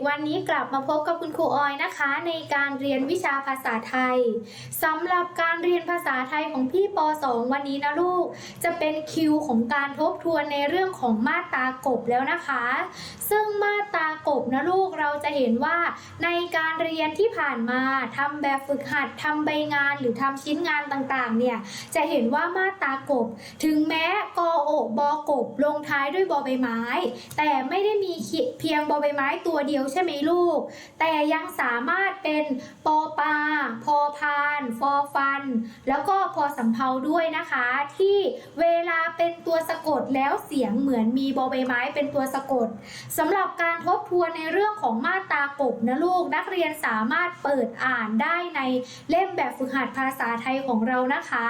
ๆ วันนี้กลับมาพบกับคุณครูออยนะคะ ในการเรียนวิชาภาษาไทยสำหรับการเรียนภาษาไทยของพี่ป .2 วันนี้นะลูก จะเป็นคิวของการทบทวนในเรื่องของมาตรากบแล้วนะคะ ซึ่งมาตรากบนะลูกเราจะเห็นว่าในการเรียนที่ผ่านมาทำแบบฝึกหัดทำใบงานหรือทำชิ้นงานต่างๆ เนี่ยจะเห็นว่ามาตรากบ ถึงแม้กอโอบอกบลงท้ายด้วยบอใบไม้ แต่ไม่ได้มีเพียงบอใบไม้ตัวเดียวใช่ไหมลูก แต่ยังสามารถเป็นปอปา พอพาน ฟอฟัน แล้วก็พอสำเพาด้วยนะคะ ที่เวลาเป็นตัวสะกดแล้วเสียงเหมือนมีบอใบไม้เป็นตัวสะกดสำหรับการทบทวนในเรื่องของมาตรากบนะลูก นักเรียนสามารถเปิดอ่านได้ในเล่มแบบฝึกหัดภาษาไทยของเรานะคะ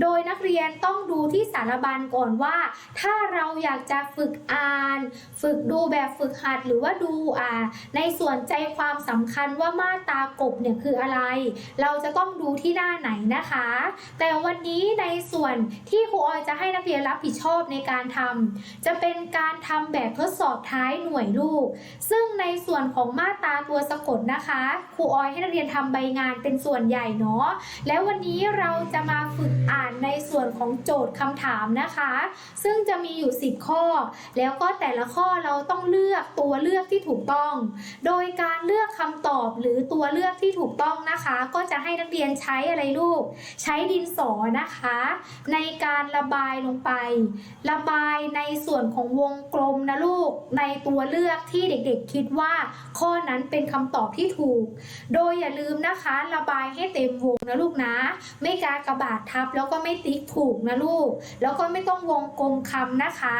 โดยนักเรียนต้องดูที่สารบัญก่อนว่า ถ้าเราอยากจะฝึกอ่าน ฝึกดูแบบฝึกหัดหรือว่าดูอ่าในส่วนใจความสำคัญว่ามาตากบเนี่ยคืออะไร เราจะต้องดูที่หน้าไหนนะคะ แต่วันนี้ในส่วนที่ครูออยจะให้นักเรียนรับผิดชอบในการทำจะเป็นการทำแบบทดสอบท้ายหน่วยลูก ซึ่งในส่วนของมาตาตัวสะกดนะคะครูออยให้นักเรียนทำใบงานเป็นส่วนใหญ่เนาะแล้ววันนี้เราจะมาฝึกอ่านในส่วนของโจทย์คำถามนะคะ ซึ่งจะมีอยู่ 10 ข้อ แล้วก็แต่ละข้อเราต้องเลือกตัวเลือกที่ถูกต้องโดยการเลือกคำตอบหรือตัวเลือกที่ถูกต้องนะคะ ก็จะให้นักเรียนใช้อะไรลูก ใช้ดินสอนะคะ ในการระบายลงไป ระบายในส่วนของวงกลมนะลูก ในตัวเลือกที่เด็กๆ คิดว่า ข้อนั้นเป็นคำตอบที่ถูก โดยอย่าลืมนะคะ ระบายให้เต็มวงนะลูกนะ ไม่กากระบาดทับแล้วก็ไม่ติ๊กถูกนะลูก แล้วก็ไม่ต้องวงกลมคำนะคะ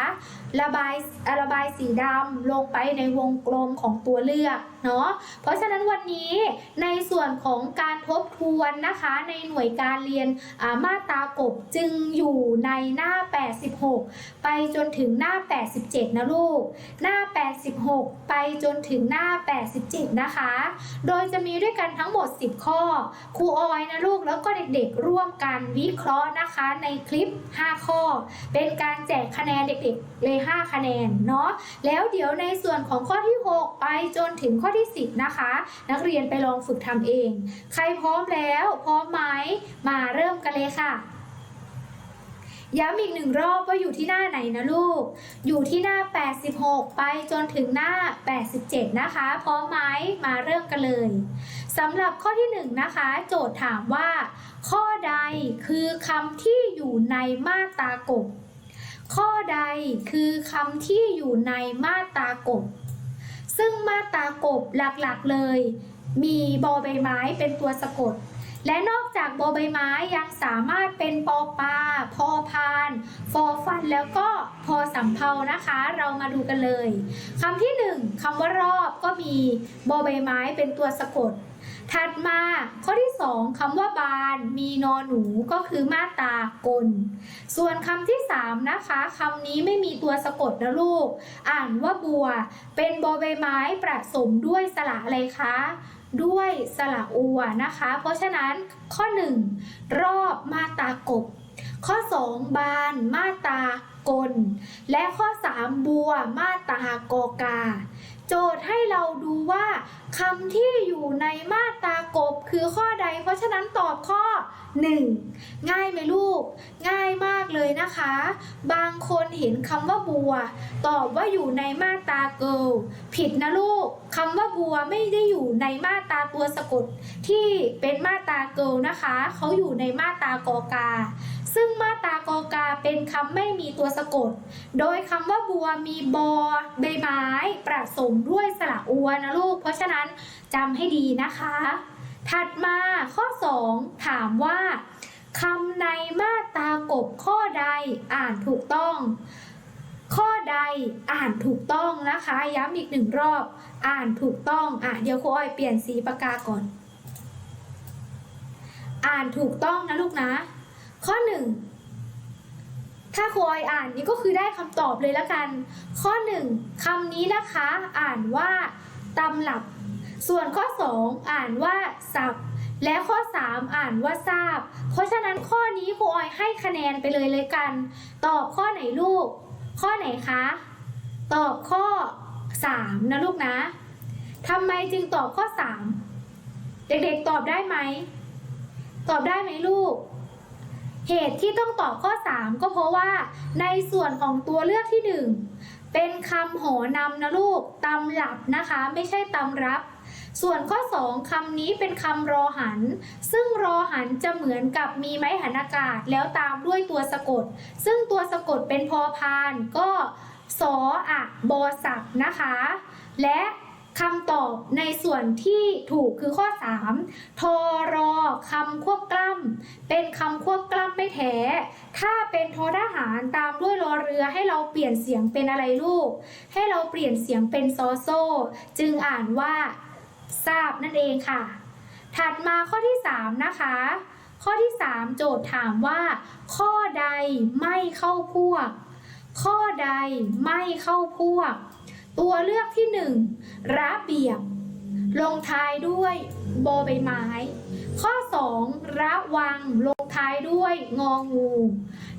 ระบายระบายสีดำลงไปในวงกลมของตัวเลือกเนาะเพราะฉะนั้นวันนี้ในส่วนของการทบทวนนะคะในหน่วยการเรียนมาตรากบจึงอยู่ในหน้า 86 ไปจนถึงหน้า 87 นะลูก หน้า 86 ไปจนถึงหน้า 87 นะคะ โดยจะมีด้วยกันทั้งหมด 10 ข้อ ครูออยนะลูกแล้วก็เด็กๆร่วมกันวิเคราะห์นะคะในคลิป 5 ข้อ เป็นการแจกคะแนนเด็กๆเลย 5 คะแนนเนาะแล้วเดี๋ยวในส่วนของข้อที่ 6 ไปจนถึงข้อที่ 10 นะคะ นักเรียนไปลองฝึกทำเอง ใครพร้อมแล้ว พร้อมไหมมาเริ่มกันเลยค่ะย้ำอีกหนึ่งรอบว่าอยู่ที่หน้าไหนนะลูก อยู่ที่หน้า 86 ไปจนถึงหน้า 87 นะคะ พร้อมไหมมาเริ่มกันเลยสำหรับข้อที่ 1 นะคะ โจทย์ถามว่า ข้อใดคือคำที่อยู่ในมาตรากบ ข้อใดคือคำที่อยู่ในมาตรากบ ซึ่งมาตรากบหลักๆเลย มีบอใบไม้เป็นตัวสะกด และนอกจากบอใบไม้ยังสามารถเป็นปอปลาพอพานฟอฟันแล้วก็พอสำเพานะคะ เรามาดูกันเลยคำที่หนึ่งคำว่ารอบก็มีบอใบไม้เป็นตัวสะกด ถัดมาข้อที่สองคำว่าบานมีนอหนูก็คือมาตากล ส่วนคำที่สามนะคะคำนี้ไม่มีตัวสะกดนะลูก อ่านว่าบัว เป็นบอใบไม้ประสมด้วยสระอะไรคะด้วยสระอัวนะคะ เพราะฉะนั้นข้อ 1 รอบมาตากบ ข้อ 2 บานมาตากล และข้อ 3 บัวมาตากอกา โจทย์ให้เราดูว่าคำที่อยู่ในมาตากบคือข้อใด เพราะฉะนั้นตอบข้อ 1 ง่ายไหมลูก ง่ายมากเลยนะคะ บางคนเห็นคำว่าบัว ตอบว่าอยู่ในมาตราเกิลผิดนะลูกคำว่าบัวไม่ได้อยู่ในมาตราตัวสะกดที่เป็นมาตราเกิลนะคะ เขาอยู่ในมาตรากอกา ซึ่งมาตรากอกาเป็นคำไม่มีตัวสะกด โดยคำว่าบัวมีบอใบไม้ประสมด้วยสระอัวนะลูก เพราะฉะนั้นจำให้ดีนะคะ ถัดมาข้อ 2 ถามว่าคำในมาตรากบข้อใดอ่านถูกต้อง ข้อใดอ่านถูกต้องนะคะ ย้ำอีกหนึ่งรอบ อ่านถูกต้องอะเดี๋ยวครูอ้อยเปลี่ยนสีปากกาก่อน อ่านถูกต้องนะลูกนะ ข้อหนึ่งถ้าครูออยอ่านนี่ก็คือได้คำตอบเลยละกัน ข้อหนึ่งคำนี้นะคะอ่านว่าตำรับ ส่วนข้อ 2 อ่านว่าสับและข้อ 3 อ่านว่าทราบ เพราะฉะนั้นข้อนี้ครูออยให้คะแนนไปเลยเลยกัน ตอบข้อไหนลูก ข้อไหนคะ ตอบข้อ 3 นะลูกนะทำไมจึงตอบข้อ 3 เด็กๆตอบได้ไหม ตอบได้ไหมลูก เหตุที่ต้องตอบข้อ 3 ก็เพราะว่าในส่วนของตัวเลือกที่ 1 เป็นคำหอนำนะลูกตำหลับนะคะ ไม่ใช่ตำรับ ส่วนข้อ 2คำนี้เป็นคำรอหัน ซึ่งรอหันจะเหมือนกับมีไม้หันอากาศ แล้วตามด้วยตัวสะกด ซึ่งตัวสะกดเป็นพอพานก็สออะบอสักนะคะ และ คำตอบในส่วนที่ถูกคือข้อ 3 ทอรอคำควบกล้ำเป็นคำควบกล้ำไม่แท้ ถ้าเป็นทอทหารตามด้วยรอเรือให้เราเปลี่ยนเสียงเป็นอะไรลูก ให้เราเปลี่ยนเสียงเป็นซอโซ จึงอ่านว่า ทราบนั่นเองค่ะ ถัดมาข้อที่ 3 นะคะ ข้อที่ 3 โจทย์ถามว่า ข้อใดไม่เข้าพวก ข้อใดไม่เข้าพวก ตัวเลือกที่หนึ่งระเบียบ ลงท้ายด้วยบอใบไม้ ข้อ2ระวัง ลงท้ายด้วยงองู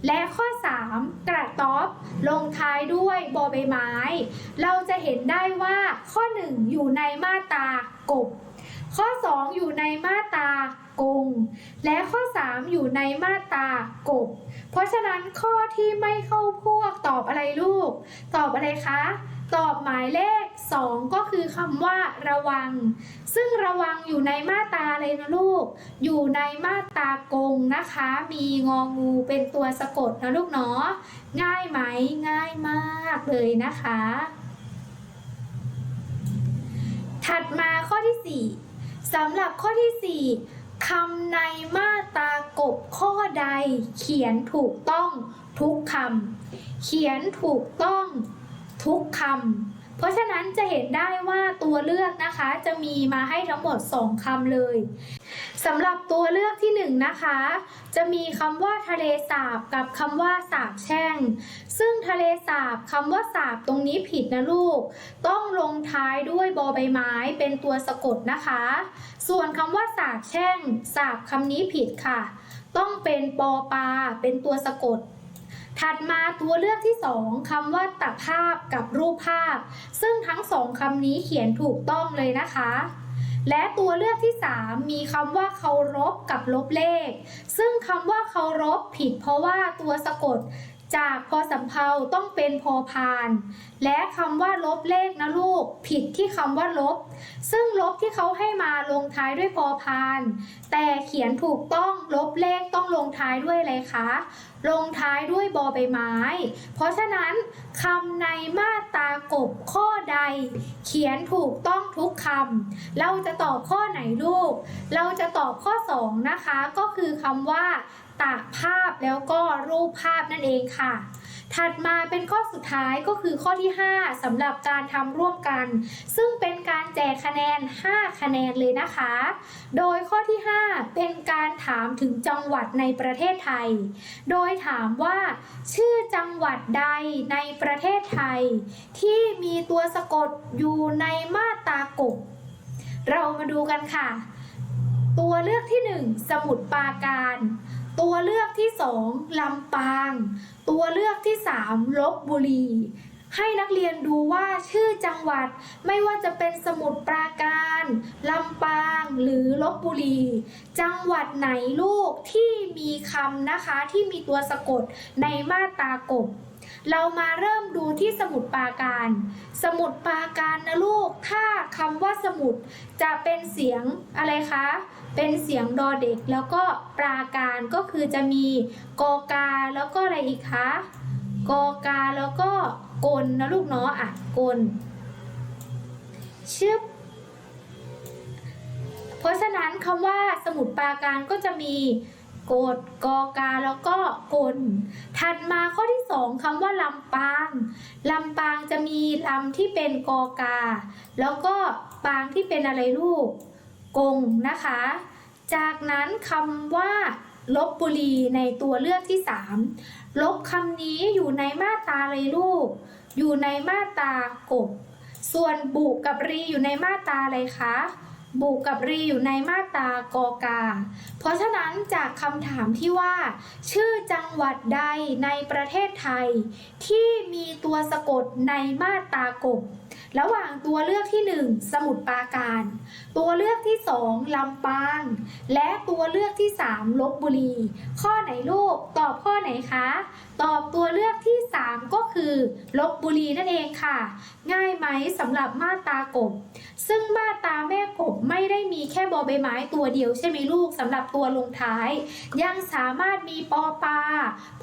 และข้อ3กระต๊อบ ลงท้ายด้วยบอใบไม้ เราจะเห็นได้ว่าข้อ1อยู่ในมาตรากบ ข้อ 2 อยู่ในมาตรากง และข้อ 3 อยู่ในมาตรากบ เพราะฉะนั้นข้อที่ไม่เข้าพวกตอบอะไรลูก ตอบอะไรคะ ตอบหมายเลข 2 ก็คือคำว่าระวัง ซึ่งระวังอยู่ในมาตราอะไรนะลูก อยู่ในมาตรากงนะคะ มีงองูเป็นตัวสะกดนะลูกเนาะ ง่ายไหม ง่ายมากเลยนะคะถัดมาข้อที่ 4 สำหรับข้อที่ 4คำในมาตากบข้อใด เขียนถูกต้องทุกคำเขียนถูกต้องทุกคำ เพราะฉะนั้นจะเห็นได้ว่าตัวเลือกนะคะจะมีมาให้ทั้งหมด 2คำเลยสำหรับตัวเลือกที่1นะคะ จะมีคำว่าทะเลสาบกับคำว่าสาบแช่ง ซึ่งทะเลสาบคำว่าสาบตรงนี้ผิดนะลูก ต้องลงท้ายด้วยบอใบไม้เป็นตัวสะกดนะคะ ส่วนคำว่าสาบแช่งสาบคำนี้ผิดค่ะ ต้องเป็นปอปาเป็นตัวสะกด ถัดมาตัวเลือกที่สองคำว่าตัดภาพกับรูปภาพ ซึ่งทั้งสองคำนี้เขียนถูกต้องเลยนะคะ และตัวเลือกที่ 3 มีคำว่าเคารพกับลบเลข ซึ่งคำว่าเคารพผิดเพราะว่าตัวสะกด จากพอสำเพาต้องเป็นพอพาน และคำว่าลบเลขนะลูก ผิดที่คำว่าลบ ซึ่งลบที่เขาให้มาลงท้ายด้วยพอพาน แต่เขียนถูกต้องลบเลขต้องลงท้ายด้วยอะไรคะ ลงท้ายด้วยบอใบไม้ เพราะฉะนั้นคำในมาตรากบข้อใด เขียนถูกต้องทุกคำเราจะตอบข้อไหนลูก เราจะตอบข้อ 2 นะคะ ก็คือคำว่า ตากภาพแล้วก็รูปภาพนั่นเองค่ะ ถัดมาเป็นข้อสุดท้ายก็คือข้อที่ 5สำหรับการทำร่วมกัน ซึ่งเป็นการแจกคะแนน 5 คะแนนเลยนะคะ โดยข้อที่ 5 เป็นการถามถึงจังหวัดในประเทศไทย โดยถามว่า ชื่อจังหวัดใดในประเทศไทย ที่มีตัวสะกดอยู่ในมาตรากบเรามาดูกันค่ะ ตัวเลือกที่ 1 สมุทรปราการ ตัวเลือกที่2ลำปาง ตัวเลือกที่3ลบบุรี ให้นักเรียนดูว่าชื่อจังหวัดไม่ว่าจะเป็นสมุทรปราการลำปางหรือลบบุรี จังหวัดไหนลูกที่มีคำนะคะที่มีตัวสะกดในมาตรากบเรามาเริ่มดูที่สมุทรปราการ สมุทรปราการนะลูก ถ้าคำว่าสมุทรจะเป็นเสียงอะไรคะ เป็นเสียงดอเด็ก แล้วก็ปราการก็คือจะมีกอกาแล้วก็อะไรอีกคะกอกาแล้วก็กลนะลูกเนาะอะกลชึบเพราะฉะนั้นคำว่าสมุทรปราการก็จะมีโกดกอกาแล้วก็กลถัดมาข้อที่สองคำว่าลำปางลำปางจะมีลำที่เป็นกอกา แล้วก็ปางที่เป็นอะไรลูก กงนะคะ จากนั้นคำว่าลบบุรีในตัวเลือกที่สามลบคำนี้อยู่ในมาตราอะไรลูก อยู่ในมาตรากบ ส่วนบุกับรีอยู่ในมาตราอะไรคะบุกับรีอยู่ในมาตรากอกา เพราะฉะนั้นจากคำถามที่ว่า ชื่อจังหวัดใดในประเทศไทย ที่มีตัวสะกดในมาตรากบ ระหว่างตัวเลือกที่ 1 สมุทรปราการ ตัวเลือกที่ 2 ลำปาง และตัวเลือกที่ 3 ลบบุรี ข้อไหนลูก ตอบข้อไหนคะ ตอบตัวเลือกที่ 3 ก็คือ ลบบุรีนั่นเองค่ะ ง่ายไหมสำหรับมาตากบ ซึ่งมาตาแม่กบไม่ได้มีแค่บอใบไม้ตัวเดียวใช่ไหมลูกสำหรับตัวลงท้าย ยังสามารถมีปอปลา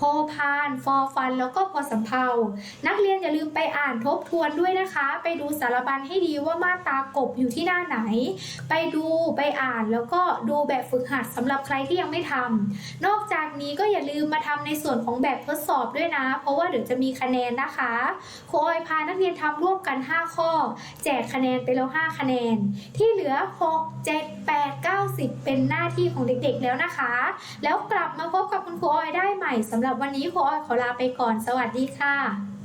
พอพาน ฟอฟัน แล้วก็พอสำเภานักเรียนอย่าลืมไปอ่านทบทวนด้วยนะคะไปดูสารบัญให้ดีว่ามาตรากบอยู่ที่หน้าไหน ไปดูไปอ่านแล้วก็ดูแบบฝึกหัดสำหรับใครที่ยังไม่ทำนอกจากนี้ก็อย่าลืมมาทำในส่วนของแบบทดสอบด้วยนะ เพราะว่าเดี๋ยวจะมีคะแนนนะคะครูออยพานักเรียนทำร่วมกัน 5 ข้อ แจกคะแนนไปแล้ว 5 คะแนน ที่เหลือ 6 7 8 9 10 เป็นหน้าที่ของเด็กๆแล้วนะคะ แล้วกลับมาพบกับคุณครูออยได้ใหม่สำหรับวันนี้ครูออยขอลาไปก่อนสวัสดีค่ะ